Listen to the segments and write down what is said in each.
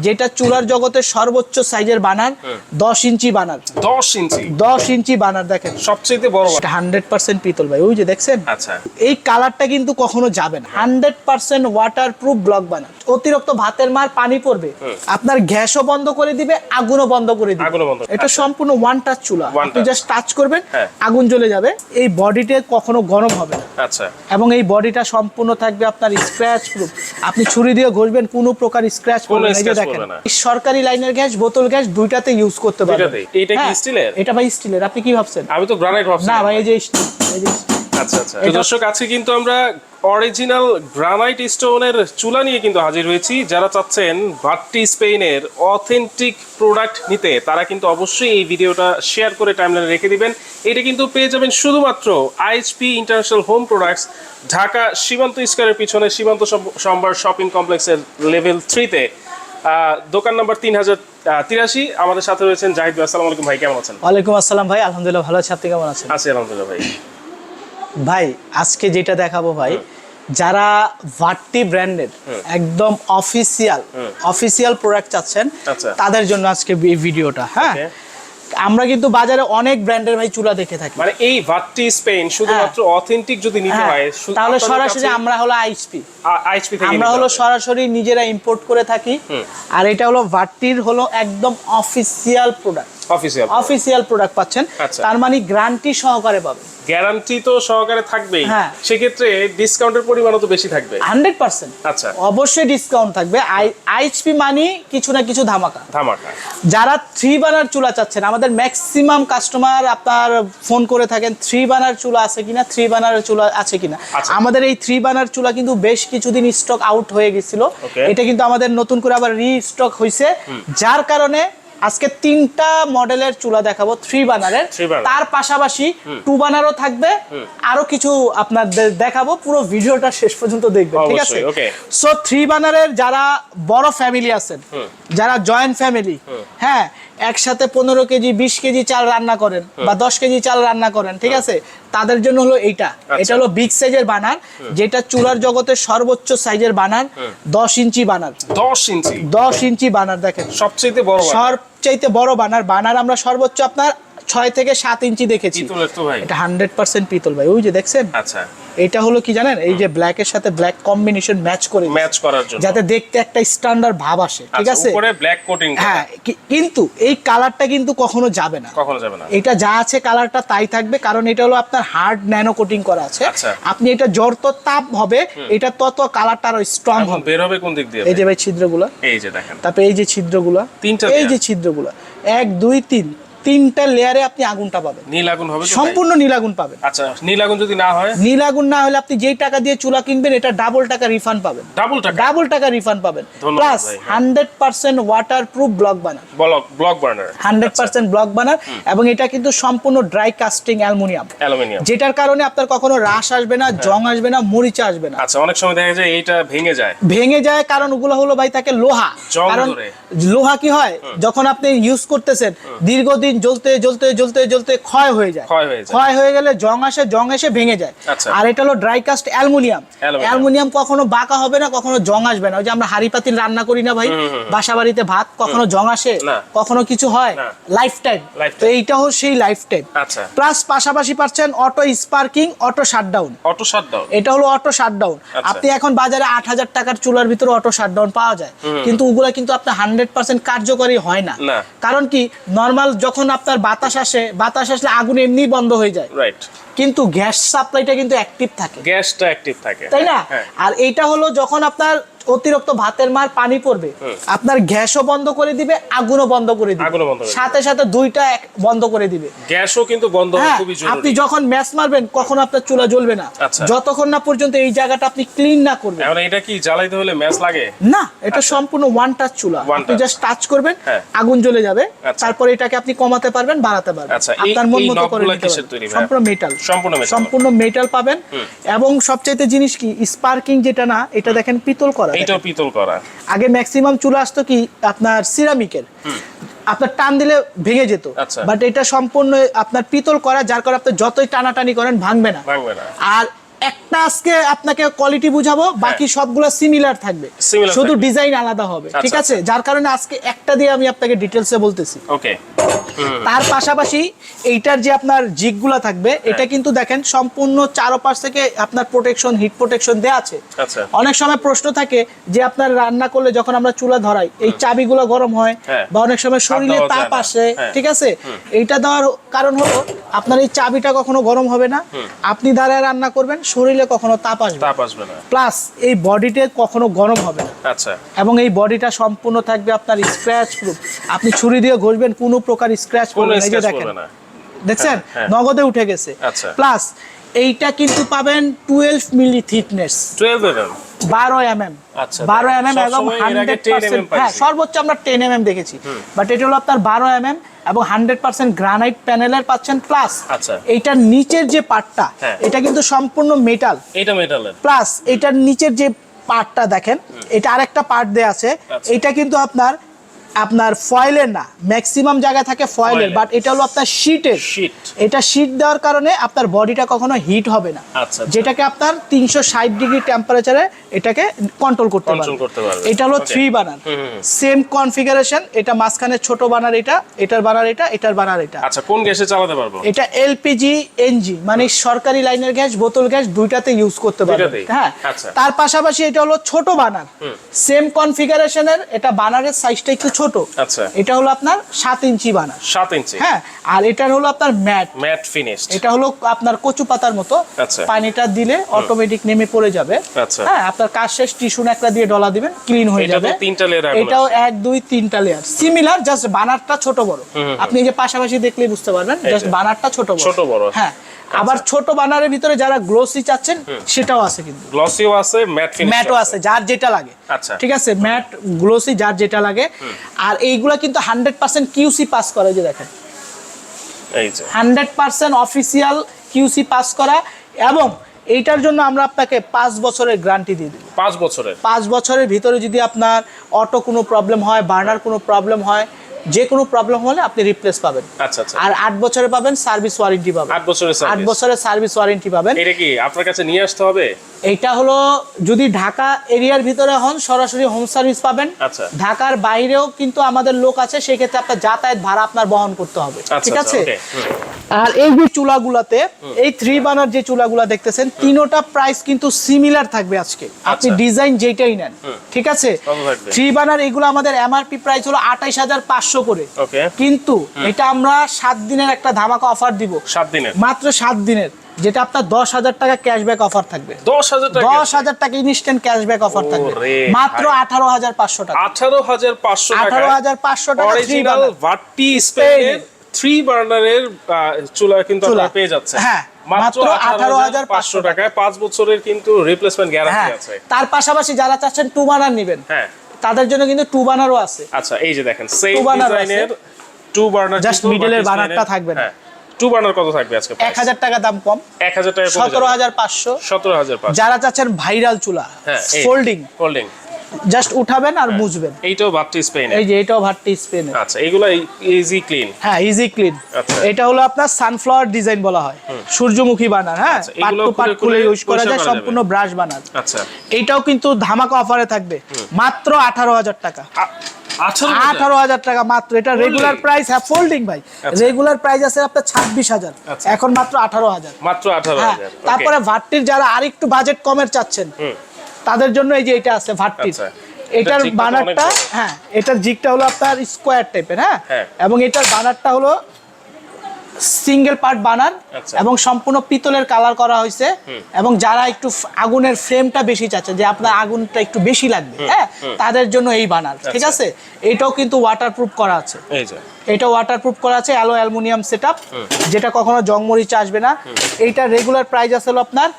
যেটা চুলার জগতের সর্বোচ্চ সাইজের বানার দশ ইঞ্চি বানার দশ ইঞ্চি? দশ ইঞ্চি বানার দেখেন। সবচেয়ে বড় হান্ড্রেড পার্সেন্ট পিতল ভাই ওই যে দেখছেন? আচ্ছা। এই কালারটা কিন্তু কখনো যাবে না। Hundred percent waterproof block বানার অতিরিক্ত ভাতের মার পানি পড়বে। আপনার গ্যাসও বন্ধ করে দিবে আগুনও বন্ধ করে দিবে। এটা আচ্ছা। সম্পূর্ণ ওয়ান টাচ চুলা। আপনি জাস্ট টাচ করবেন হ্যাঁ। আগুন জ্বলে যাবে। এই বডিতে কখনো গরম হবে না। আচ্ছা। এবং এই বডিটা সম্পূর্ণ থাকবে আপনার স্ক্র্যাচ প্রুফ আপনি ছুরি দিয়ে ঘষবেন কোনো প্রকার স্ক্র্যাচ পড়বে না। দেখেন সরকারি লাইনের গ্যাস বোতল গ্যাস দুইটাতে ইউজ করতে পারবেন? এইটা কি হ্যাঁ, স্টিলের? এটা ভাই স্টিলের। আপনি কি ভাবছেন? আমি তো গ্রানাইট ভাবছি। না ভাই এই যে steel, এই যে আচ্ছা আচ্ছা। দর্শক আজকে কিন্তু আমরা অরিজিনাল গ্রানাইট স্টোনের চুলা নিয়ে কিন্তু হাজির হয়েছি। যারা চাচ্ছেন ভাট্টি স্পেনের অথেন্টিক প্রোডাক্ট নিতে তারা কিন্তু অবশ্যই এই ভিডিওটা শেয়ার করে টাইমলাইনে রেখে দিবেন। এটা কিন্তু পেয়ে যাবেন শুধুমাত্র IHP international home products Dhaka Shimanto স্কোয়ারের পিছনে সীমান্ত সম- সম্ভার শপিং কমপ্লেক্সের লেভেল থ্রিতে দোকান নম্বর তিন হাজার তিরাশি। আমাদের সাথে রয়েছেন জাহিদ ভাই। আসসালাম আলাইকুম ভাই কেমন আছেন? ওয়ালাইকুম আসসালাম ভাই আলহামদুলিল্লাহ ভালো আছি। আপনি কেমন আছেন? আছি আলহামদুলিল্লাহ ভাই। ভাই আজকে যেটা দেখাবো ভাই যারা ভাট্টি ব্র্যান্ডের একদম অফিসিয়াল অফিসিয়াল প্রোডাক্ট চাচ্ছেন আচ্ছা। তাদের জন্য আজকে এই ভিডিওটা হ্যাঁ. আমরা কিন্তু বাজারে অনেক ব্র্যান্ডের ভাই চুলা দেখে থাকি। মানে এই ভাট্টি স্পেন শুধুমাত্র অথেন্টিক যদি নিতে হ্যাঁ, হয় তাহলে সরাসরি আমরা হলো আইএসপি আইএসপি থেকে আমরা হলো সরাসরি নিজেরা ইম্পোর্ট করে থাকি। আর এটা হলো ভাট্টির হলো একদম official product official official product পাচ্ছেন। আচ্ছা। তার মানে গ্যারান্টি সহকারে পাবেন। গ্যারান্টি তো সহকারে থাকবেই। হ্যাঁ। সেক্ষেত্রে ডিসকাউন্টের পরিমাণও তো বেশি থাকবে। হান্ড্রেড পার্সেন্ট আচ্ছা। অবশ্যই ডিসকাউন্ট থাকবে। আইএইচপি মানি কিছু না কিছু ধামাকা। ধামাকা। যারা থ্রি বানার চুলা চাচ্ছেন আমাদের ম্যাক্সিমাম কাস্টমার আপনার ফোন করে থাকেন থ্রি বানার চুলা আছে কিনা থ্রি বানার চুলা আছে কিনা। আচ্ছা। আমাদের এই থ্রি বানার চুলা কিন্তু বেশ কিছুদিন স্টক আউট হয়ে গেছিল। এটা কিন্তু আমাদের নতুন করে আবার রি স্টক হয়েছে যার কারণে আজকে তিনটা মডেলের চুলা দেখাবো থ্রি বানারের তার পাশাপাশি টু বানারও থাকবে। আরও কিছু আপনাদের দেখাবো পুরো ভিডিওটা শেষ পর্যন্ত দেখবেন ঠিক আছে? সো থ্রি বানারের যারা বড় ফ্যামিলি আছেন যারা জয়েন্ট ফ্যামিলি হ্যাঁ একসাথে পনেরো কেজি বিশ কেজি চাল রান্না করেন বা দশ কেজি চাল রান্না করেন ঠিক আছে? তাদের জন্য হলো এইটা। আচ্ছা। এটা হলো বিগ সাইজের বানার যেটা চুলার জগতের সর্বোচ্চ সাইজের বানার দশ ইঞ্চি বানার দশ ইঞ্চি? দশ ইঞ্চি বানার দেখেন। সবচেয়ে বড়। সবচাইতে বড় বানার বানার আমরা সর্বোচ্চ আপনার ছয় থেকে সাত ইঞ্চি দেখেছি। এটা হান্ড্রেড পার্সেন্ট পিতল ভাই। ওই যে দেখছেন? আচ্ছা। এটা হলো কি জানেন? এই যে ব্ল্যাক এর সাথে ব্ল্যাক কম্বিনেশন ম্যাচ করে ম্যাচ করার জন্য। যাতে দেখতে একটা স্ট্যান্ডার্ড ভাব আসে ঠিক আচ্ছা, আছে? উপরে ব্ল্যাক কোটিং হ্যাঁ কিন্তু এই কালারটা কিন্তু কখনো যাবে না। কখনো যাবে না। এটা যা আছে কালারটা তাই থাকবে কারণ এটা হলো আপনার হার্ড ন্যানো কোটিং করা আছে। আচ্ছা। আপনি এটা যত তাপ হবে এটা তত কালারটা আরও স্ট্রং হবে। বের হবে কোন দিক দিয়ে এই যে ভাই? ছিদ্রগুলো। এই যে দেখেন। তারপরে এই যে ছিদ্রগুলো। তিনটা এই যে। ছিদ্রগুলো। এক দুই তিন। তিনটা লেয়ারে আপনি আগুনটা পাবেন। নীল আগুন হবে সম্পূর্ণ নীল আগুন পাবেন। আচ্ছা নীল আগুন যদি না হয়? নীল আগুন না হলে আপনি যেই টাকা দিয়ে চুলা কিনবেন এটা ডাবল টাকা রিফান্ড পাবেন। ডাবল টাকা? ডাবল টাকা রিফান্ড পাবেন। প্লাস ভাই। Hundred percent waterproof block burner block block burner hundred percent block burner এবং এটা কিন্তু সম্পূর্ণ ড্রাই কাস্টিং অ্যালুমিনিয়াম অ্যালুমিনিয়াম যেটার কারণে আপনার কখনো রাশ আসবে না জং আসবে না মরিচা আসবে না। আচ্ছা অনেক সময় দেখা যায় এইটা ভেঙে যায়। ভেঙে যায় কারণ ওগুলো হলো ভাই তাকে লোহা। কারণ লোহা কি হয়? যখন আপনি ইউজ করতেছেন দীর্ঘদিন জ্বলতে জ্বলতে জ্বলতে জ্বলতে ক্ষয় হয়ে যায়। ক্ষয় হয়ে যায়। ক্ষয় হয়ে গেলে জং আসে জং এসে ভেঙে যায়। আচ্ছা। আর এটা হলো ড্রাই কাস্ট অ্যালুমিনিয়াম। অ্যালুমিনিয়াম। কখনো বাঁকা হবে না কখনো জং আসবে না। ওই যে আমরা হাড়ি পাতিল রান্না করি না ভাই? বাসা বাড়িতে ভাত কখনো জং আসে কখনো কিছু হয় লাইফ টাইম তো এইটা হলো সেই লাইফ টাইম প্লাস পাশাপাশি পাচ্ছেন auto sparking auto shutdown auto shutdown এটা হলো অটো শাটডাউন আচ্ছা। আপনি এখন বাজারে আট হাজার টাকার চুলার ভিতরে অটো শাটডাউন পাওয়া যায়। কিন্তু ওগুলা কিন্তু আপনার হান্ড্রেড পার্সেন্ট কার্যকরী হয় না। কারণ কি? নর্মাল যখন আপনার বাতাস আসে বাতাস আসলে আগুন এমনি বন্ধ হয়ে যায়। রাইট কিন্তু গ্যাস সাপ্লাইটা কিন্তু অ্যাক্টিভ থাকে। গ্যাসটা অ্যাক্টিভ থাকে। তাই না? হ্যাঁ। আর এইটা হলো যখন আপনার অতিরিক্ত ভাতের মার পানি পড়বে। আপনার গ্যাসও বন্ধ করে দিবে আগুনও বন্ধ করে দিবে। আগুনও বন্ধ করে দিবে। সাথে সাথে দুইটা এক- বন্ধ করে দিবে। গ্যাসও কিন্তু বন্ধ হ্যাঁ, খুবই আপনি যখন ম্যাচ মারবেন কখন আপনার চুলা জ্বলবে না। আচ্ছা। যতক্ষণ না পর্যন্ত এই জায়গাটা আপনি ক্লিন না করবেন। এখন এটা কি জ্বালাইতে হলে ম্যাচ লাগে? না এটা সম্পূর্ণ ওয়ান টাচ চুলা। আপনি জাস্ট টাচ করবেন হ্যাঁ। আগুন জ্বলে যাবে। আচ্ছা। তারপর এটাকে আপনি কমাতে পারবেন বাড়াতে পারবেন। আচ্ছা, আপনার মন মতো করে। সম্পূর্ণ মেটাল সম্পূর্ণ মেটাল পাবেন। এবং সবচাইতে জিনিস কি স্পার্কিং যেটা না এটা দেখেন পিতল করা। এইটাও পিতল করা। আগে ম্যাক্সিমাম চুলা আসতো কি আপনার সিরামিকের আপনার টান দিলে ভেঙে যেত। আচ্ছা। বাট এটা সম্পূর্ণ আপনার পিতল করা যার কারণে আপনি যতই টানাটানি করেন ভাঙবে না। আর একটা আজকে আপনাকে কোয়ালিটি বুঝাবো বাকি সবগুলো সিমিলার থাকবে। হ্যাঁ। শুধু ডিজাইন আলাদা হবে ঠিক আচ্ছা, আছে যার কারণে আজকে একটা দিয়ে আমি আপনাকে ডিটেলসে বলতেছি। ওকে তার পাশাপাশি এইটার যে আপনার জিগগুলা থাকবে হ্যাঁ। এটা কিন্তু দেখেন সম্পূর্ণ চারোপাশ থেকে আপনার প্রোটেকশন হিট প্রোটেকশন দেওয়া আছে। আচ্ছা। অনেক সময় প্রশ্ন থাকে যে আপনার রান্না করলে যখন আমরা চুলা ধরাই এই চাবিগুলো গরম হয় হ্যাঁ। বা অনেক সময় শরীরে তাপ আসে হ্যাঁ। ঠিক আছে? এইটা দেওয়ার কারণ হলো আপনার এই চাবিটা কখনো গরম হবে না। আপনি দাঁড়ায় রান্না করবেন শরীরে কখনো তাপ আসবে তাপ আসবে না। প্লাস এই বডিতে কখনো গরম হবে না। আচ্ছা। এবং এই বডিটা সম্পূর্ণ থাকবে আপনার স্ক্র্যাচ প্রুফ আপনি ছুরি দিয়ে ঘষবেন কোনো প্রকার স্ক্র্যাচ করবে না। এই যে স্ক্র্যাচ দেখেন। দেখছেন? হ্যাঁ, হ্যাঁ। নগদে উঠে গেছে। আচ্ছা। প্লাস এইটা কিন্তু পাবেন twelve milli thickness twelve M বারো এম এম আচ্ছা, বারো এম এম এবং হান্ড্রেড পার্সেন্ট mm হ্যাঁ সর্বোচ্চ আমরা টেন এম এম দেখেছি বাট এটা হলো আপনার বারো এম এম এবং হান্ড্রেড পার্সেন্ট গ্রানাইট প্যানেলের পাচ্ছেন প্লাস আচ্ছা। এইটার নিচের যে পার্টটা হ্যাঁ। এটা কিন্তু সম্পূর্ণ মেটাল এটা মেটালের প্লাস এটার নিচের যে পার্টটা দেখেন এটা আরেকটা পার্ট দেয়া আছে আচ্ছা। এটা কিন্তু আপনার আপনার ফয়েলের না ম্যাক্সিমাম জায়গায় থাকে ফয়েলের। বাট এটা হলো আপনার শীটের। এটা শীট দেওয়ার কারণে আপনার বডিটা কখনো হিট হবে না আচ্ছা, আচ্ছা। যেটাকে আপনার তিনশো ষাট ডিগ্রি টেম্পারেচারে এটাকে কন্ট্রোল করতে পারবে। এটা হলো থ্রি বানার। সেম কনফিগারেশন এটা মাঝখানে ছোট বানার এটা এটার বানার এটা এটার বানার এটা। আচ্ছা কোন গ্যাসে চালাতে পারব? এটা এলপিজি এনজি মানে সরকারি লাইনের গ্যাস বোতল গ্যাস দুইটাতে ইউজ করতে দুইটাতেই? হ্যাঁ। আচ্ছা। তার পাশাপাশি এটা হলো ছোট বানার সেম কনফিগারেশনের এটা বানারের সাইজটা একটু ছোট। আচ্ছা। এটা হলো আপনার সাত ইঞ্চি বানার সাত ইঞ্চি? হ্যাঁ। আর এটার হলো আপনার ম্যাট। ম্যাট ফিনিশড এটা হলো আপনার কচু পাতার মতো। আচ্ছা। পানিটা দিলে অটোমেটিক নেমে পড়ে যাবে। আচ্ছা। হ্যাঁ আপনার কাজ শেষ টিস্যু একটা দিয়ে ডলা দিবেন ক্লিন হয়ে যাবে। তিনটা আগুন এটাও এক দুই তিনটা লেয়ার সিমিলার জাস্ট বানারটা ছোট বড়। আপনি এই যে পাশাপাশি দেখলেই বুঝতে পারবেন জাস্ট বানারটা ছোট বড়। ছোট বড়। হ্যাঁ আবার ছোট বানারের ভিতরে যারা গ্লোসি চাচ্ছেন সেটাও আছে কিন্তু। গ্লসিও আছে ম্যাট ফিনিশ ম্যাটও আছে। যার যেটা লাগে। আচ্ছা। ঠিক আছে? ম্যাট গ্লোসি যার যেটা লাগে। আর এইগুলা কিন্তু হান্ড্রেড পার্সেন্ট কিউসি পাস করে যে দেখেন। এই যে। Hundred percent official QC pass করা এবং এইটার জন্য আমরা আপনাকে পাঁচ বছরের গ্যারান্টি দিয়ে দিই। পাঁচ বছরের। পাঁচ বছরের ভিতরে যদি আপনার অটো কোনো প্রবলেম হয় বার্নার কোনো প্রবলেম হয় যে কোনো প্রবলেম হলে আপনি রিপ্লেস পাবেন। আচ্ছা আচ্ছা। আর আট বছরে পাবেন সার্ভিস ওয়ারেন্টি পাবেন। আট বছরের বছরের সার্ভিস ওয়ারেন্টি পাবেন। এটা কি আপনার কাছে নিয়ে আসতে হবে? এইটা হলো যদি ঢাকা এরিয়ার ভিতরে হন সরাসরি হোম সার্ভিস পাবেন। আচ্ছা। ঢাকার বাইরেও কিন্তু আমাদের লোক আছে সেক্ষেত্রে আপনার যাতায়াত ভাড়া আপনার বহন করতে হবে। আচ্ছা ঠিক আছে? আর এই যে চুলাগুলাতে এই থ্রি বানার যে চুলাগুলা দেখতেছেন তিনোটা প্রাইস কিন্তু সিমিলার থাকবে আজকে। আপনি আচ্ছা। ডিজাইন যেটাই নেন ঠিক আছে? থ্রি বানার এগুলো আমাদের এমআরপি প্রাইস হলো আঠাইশ হাজার পাঁচশো করে। কিন্তু এটা আমরা সাত দিনের একটা ধামাকা অফার দিব। সাত দিনের। মাত্র সাত দিনের। যেটা আপনার দশ হাজার টাকা ক্যাশব্যাক অফার থাকবে। দশ হাজার টাকা দশ হাজার টাকা ইনস্ট্যান্ট ক্যাশব্যাক অফার থাকবে। মাত্র আঠারো হাজার পাঁচশো টাকা। আঠারো হাজার পাঁচশো আঠারো হাজার পাঁচশো টাকা থ্রি অরিজিনাল ভাট্টি স্পেনের থ্রি বার্নারের চুলা কিন্তু। আপনারা পেয়ে যাচ্ছেন। হ্যাঁ, মাত্র মাত্র আঠারো হাজার পাঁচশো টাকায় পাঁচ বছরের কিন্তু রিপ্লেসমেন্ট হ্যাঁ গ্যারান্টি আছে। তার পাশাপাশি যারা চাচ্ছেন টু বানার নেবেন। হ্যাঁ। তাদের জন্য কিন্তু টু বানারও আছে। আচ্ছা এই যে দেখেন সেম Two ডিজাইনের টু বার্নার burner-টা থাকবে না। টু বার্নার কত থাকবে আজকে এক হাজার টাকা দাম কম। এক হাজার টাকা সতেরো হাজার পাঁচশো। সতেরো হাজার যারা চাচ্ছেন ভাইরাল চুলা হ্যাঁ। ফোল্ডিং হোল্ডিং জাস্ট উঠাবেন আর মুছবেন এইটাও ভাট্টি স্পেন এই যে এটাও ভাট্টি স্পেনে আচ্ছা এগুলো ইজি ক্লিন হ্যাঁ ইজি ক্লিন আচ্ছা। এটা হলো আপনার সানফ্লাওয়ার ডিজাইন বলা হয়। সূর্যমুখী বানার হ্যাঁ? আচ্ছা, পাট টু পাট খুলে ইউজ করা যায় সম্পূর্ণ ব্রাশ বানার আচ্ছা। এইটাও কিন্তু ধামাকা অফারে থাকবে। মাত্র আঠারো হাজার টাকা। আঠারো হাজার? টাকা মাত্র। এটা রেগুলার প্রাইস হ্যাঁ ফোল্ডিং ভাই। আচ্ছা। রেগুলার প্রাইস আছে আপনার ছাব্বিশ হাজার। আচ্ছা। এখন মাত্র আঠারো হাজার। মাত্র আঠারো হ্যাঁ তারপরে ভাট্টির যারা আরেকটু বাজেট কমের চাচ্ছেন। তাদের জন্য এই যে এটা আছে ভাট্টির। আচ্ছা। এটার বানারটা হ্যাঁ এটার জিগটা হলো আপনার স্কোয়ার টাইপের হ্যাঁ? হ্যাঁ। এবং এটার বানারটা হলো সিঙ্গেল পার্ট বানার আচ্ছা। এবং সম্পূর্ণ পিতলের কালার করা হয়েছে। এবং যারা একটু আগুনের ফ্রেমটা বেশি চাচ্ছে যে আপনার আগুনটা একটু বেশি লাগবে হ্যাঁ তাদের জন্য এই বানার ঠিক আচ্ছা। আছে? এটাও কিন্তু ওয়াটারপ্রুফ করা আছে। এটা ওয়াটারপ্রুফ করা আছে অ্যালো অ্যালুমিনিয়াম সেটআপ যেটা কখনো জংমরিচ আসবে না। এইটার রেগুলার প্রাইস আছে আপনার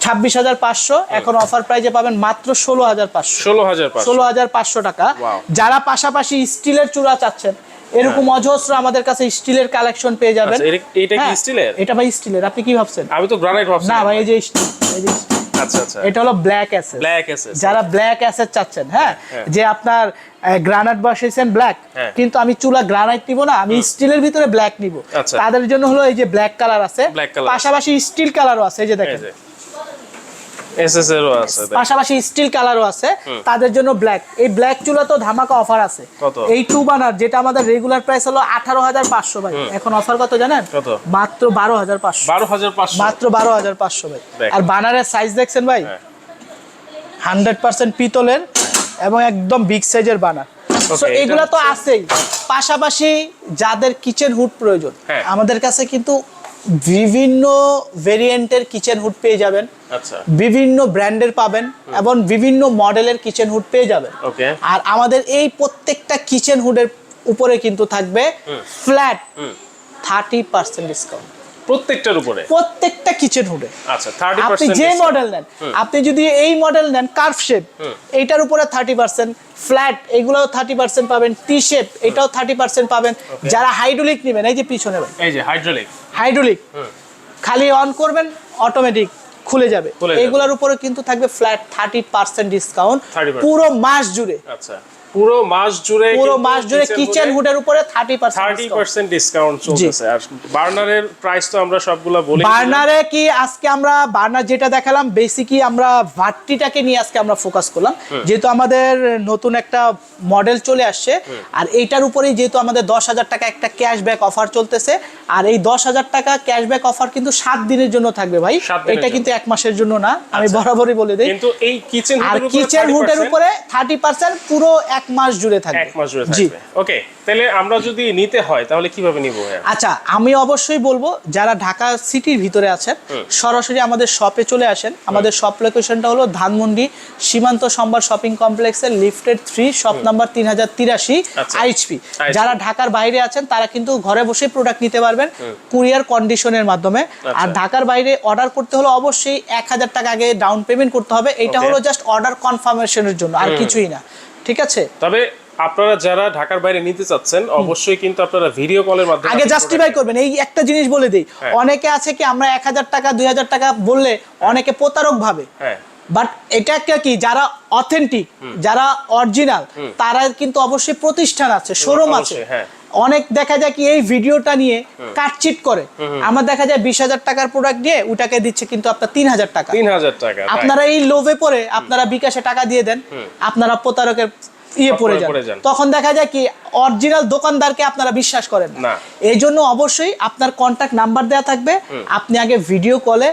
ছাব্বিশ হাজার পাঁচশো। এখন অফার প্রাইজে পাবেন মাত্র ষোলো হাজার পাঁচশো। ষোলো হাজার ষোলো হাজার পাঁচশো টাকা। যারা পাশাপাশি স্টিলের চূড়া চাচ্ছেন এরকম অজস্র আমাদের কাছে স্টিলের কালেকশন পেয়ে যাবেন। আচ্ছা, এটা- কি হ্যাঁ, স্টিলের? এটা ভাই স্টিলের। আপনি কি ভাবছেন? আমি তো গ্রানাইট ভাবছি। না ভাই এই যে steel, এই যে steel। আচ্ছা আচ্ছা। এটা হলো ব্ল্যাক অ্যাসেস ব্ল্যাক এসে যারা ব্ল্যাক অ্যাসেট চাচ্ছেন হ্যাঁ হ্যাঁ। যে আপনার গ্রানাইট বসাইছেন ব্ল্যাক হ্যাঁ। কিন্তু আমি চুলা গ্রানাইট নিব না আমি স্টিলের ভিতরে ব্ল্যাক নিব। তাদের জন্য হলো এই যে ব্ল্যাক কালার আছে। পাশাপাশি স্টিল কালারও আছে এই যে দেখেন। এসএস এরও আছে পাশাপাশি স্টিল কালারও আছে। তাদের জন্য ব্ল্যাক এই ব্ল্যাক চুলা তো ধামাকা অফার আছে। কত? এই টু বানার যেটা আমাদের রেগুলার প্রাইস হলো আঠারো হাজার পাঁচশো ভাই। এখন অফার কত জানেন? কত? মাত্র বারো হাজার পাঁচশো। বারো হাজার পাঁচশো। মাত্র বারো হাজার পাঁচশো ভাই। আর বানারের সাইজ দেখছেন ভাই? হ্যাঁ। হান্ড্রেড পার্সেন্ট পিতলের এবং একদম বিগ সাইজের বানার এগুলা তো আছেই। পাশাপাশি যাদের কিচেন হুড প্রয়োজন হ্যাঁ। আমাদের কাছে কিন্তু বিভিন্ন ভেরিয়েন্টের কিচেন হুড পেয়ে যাবেন। আচ্ছা। বিভিন্ন ব্র্যান্ডের পাবেন এবং বিভিন্ন মডেলের কিচেন হুড পেয়ে যাবেন। ওকে। আর আমাদের এই প্রত্যেকটা কিচেন হুডের উপরে কিন্তু থাকবে ফ্ল্যাট থার্টি পার্সেন্ট ডিসকাউন্ট প্রত্যেকটার উপরে? প্রত্যেকটা কিচেন হুডে আচ্ছা আপনি যে মডেল নেন আপনি যদি এই মডেল নেন কার্ভ শেপ এইটার উপরে থার্টি পার্সেন্ট ফ্ল্যাট এগুলোও থার্টি পার্সেন্ট পাবেন টি শেপ এটাও থার্টি পার্সেন্ট পাবেন। যারা হাইড্রোলিক নেবেন এই যে পিছনে ভাই। এই যে হাইড্রোলিক হাইড্রোলিক খালি অন করবেন অটোমেটিক খুলে যাবে। খুলে যাবে। এগুলোর উপরে কিন্তু থাকবে ফ্ল্যাট থার্টি পার্সেন্ট ডিসকাউন্ট পুরো মাস জুড়ে। আচ্ছা। পুরো মাস জুড়ে পুরো মাস জুড়ে কিচেন হুডের উপরে thirty thirty percent percent discount চলতেছে। আর বার্নারের প্রাইস তো আমরা সবগুলা বলি বার্নারে কি আজকে আমরা বার্নার যেটা দেখালাম আমরা ভাট্টিটাকে নিয়ে আজকে আমরা ফোকাস করলাম। যেহেতু আমাদের নতুন একটা মডেল চলে আসছে আর এইটার উপরেই যেহেতু আমাদের দশ হাজার টাকা একটা ক্যাশব্যাক অফার চলতেছে আর এই দশ হাজার টাকা ক্যাশব্যাক অফার কিন্তু সাত দিনের জন্য থাকবে ভাই। এটা কিন্তু এক মাসের জন্য না আমি বরাবরই বলে দিই। কিন্তু এই কিচেন আর কিচেন হুডের উপরে থার্টি পার্সেন্ট পুরো এক মাস জুড়ে থাকবে। এক মাস জুড়ে থাকবে। ওকে তাহলে আমরা যদি নিতে হয় তাহলে কীভাবে নিব আচ্ছা আমি অবশ্যই বলব যারা ঢাকা সিটির ভিতরে আছেন সরাসরি আমাদের শপে চলে আসেন। আমাদের শপ লোকেশনটা হলো ধানমন্ডি সীমান্ত সম্বার শপিং কমপ্লেক্সের লিফটেড থ্রি শপ নাম্বার তিন হাজার তিরাশি আচ্ছা। আইচপি যারা ঢাকার বাইরে আছেন তারা কিন্তু ঘরে বসে প্রোডাক্ট নিতে পারবেন কুরিয়ার কন্ডিশনের মাধ্যমে। আর আচ্ছা। ঢাকার বাইরে অর্ডার করতে হলে অবশ্যই এক হাজার টাকা আগে ডাউন পেমেন্ট করতে হবে। এটা হলো জাস্ট অর্ডার কনফার্মেশনের জন্য আর কিছুই না। ঠিক আছে? তবে আপনারা যারা ঢাকার বাইরে নিতে চাচ্ছেন অবশ্যই কিন্তু আপনারা ভিডিও কলের মাধ্যমে আগে জাস্টিফাই করবেন। এই একটা জিনিস বলে দিই। হ্যাঁ। অনেকে আছে কি আমরা এক হাজার টাকা দুই হাজার টাকা বললে অনেকে প্রতারক ভাবে। হ্যাঁ। বাট এটা একটা কি যারা অথেন্টিক যারা অরিজিনাল তারা কিন্তু অবশ্যই প্রতিষ্ঠান আছে শোরুম আছে। হ্যাঁ। অনেক দেখা যায় কি এই ভিডিওটা নিয়ে কাটচিট করে। আমার দেখা যায় বিশ হাজার টাকার প্রোডাক্ট দিয়ে ওটাকে দিচ্ছে কিন্তু আপনার তিন হাজার টাকা। তিন হাজার টাকা আপনারা এই লোভে পড়ে আপনারা বিকাশে টাকা দিয়ে দেন আপনারা প্রতারকের ইয়ে পড়ে যান। তখন দেখা যায় কি অরিজিনাল দোকানদারকে আপনারা বিশ্বাস করেন না। এই জন্য অবশ্যই আপনার কন্ট্যাক্ট নাম্বার দেওয়া থাকবে। আপনি আগে ভিডিও কলে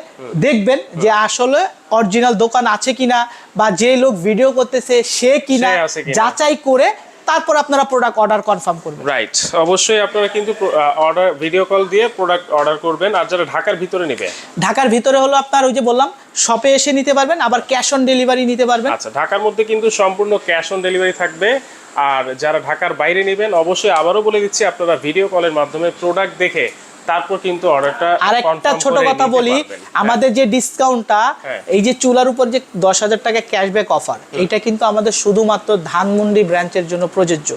দেখবেন যে আসলে অরিজিনাল দোকান আছে কিনা বা যে লোক ভিডিও করতেছে সে কিনা। যাচাই করে তারপর আপনারা প্রোডাক্ট অর্ডার কনফার্ম করবেন। রাইট অবশ্যই আপনারা কিন্তু অর্ডার ভিডিও কল দিয়ে প্রোডাক্ট অর্ডার করবেন আর যারা ঢাকার ভিতরে নেবে। ঢাকার ভিতরে হলো আপনার ওই যে বললাম শপে এসে নিতে পারবেন আবার ক্যাশ অন ডেলিভারি নিতে পারবেন। আচ্ছা ঢাকার মধ্যে কিন্তু সম্পূর্ণ ক্যাশ অন ডেলিভারি থাকবে। আর যারা ঢাকার বাইরে নেবেন অবশ্যই আবারও বলে দিচ্ছি আপনারা ভিডিও কলের মাধ্যমে প্রোডাক্ট দেখে তারপর কিন্তু অর্ডারটা আর একটা ছোট কথা বলি আমাদের যে ডিসকাউন্টটা হ্যাঁ। এই যে চুলার উপর যে দশ হাজার টাকা ক্যাশব্যাক অফার এটা কিন্তু আমাদের শুধুমাত্র ধানমন্ডি ব্রাঞ্চের জন্য প্রযোজ্য।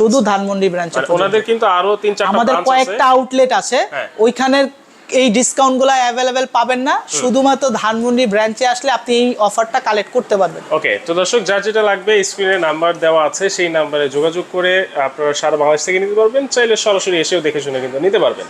শুধু ধানমন্ডি ব্রাঞ্চের মানে ওনাদের কিন্তু আরও তিন চারটা আমাদের কয়েকটা আউটলেট আছে। হ্যাঁ। ওইখানের এই ডিসকাউন্টগুলো অ্যাভেলেবেল পাবেন না। শুধুমাত্র ধানমন্ডি ব্রাঞ্চে আসলে আপনি এই অফারটা কালেক্ট করতে পারবেন। ওকে তো দর্শক যার যেটা লাগবে স্ক্রিনে নাম্বার দেওয়া আছে সেই নাম্বারে যোগাযোগ করে আপনারা সারা বাংলাদেশ থেকে নিতে পারবেন। চাইলে সরাসরি এসেও দেখে শুনে কিন্তু নিতে পারবেন।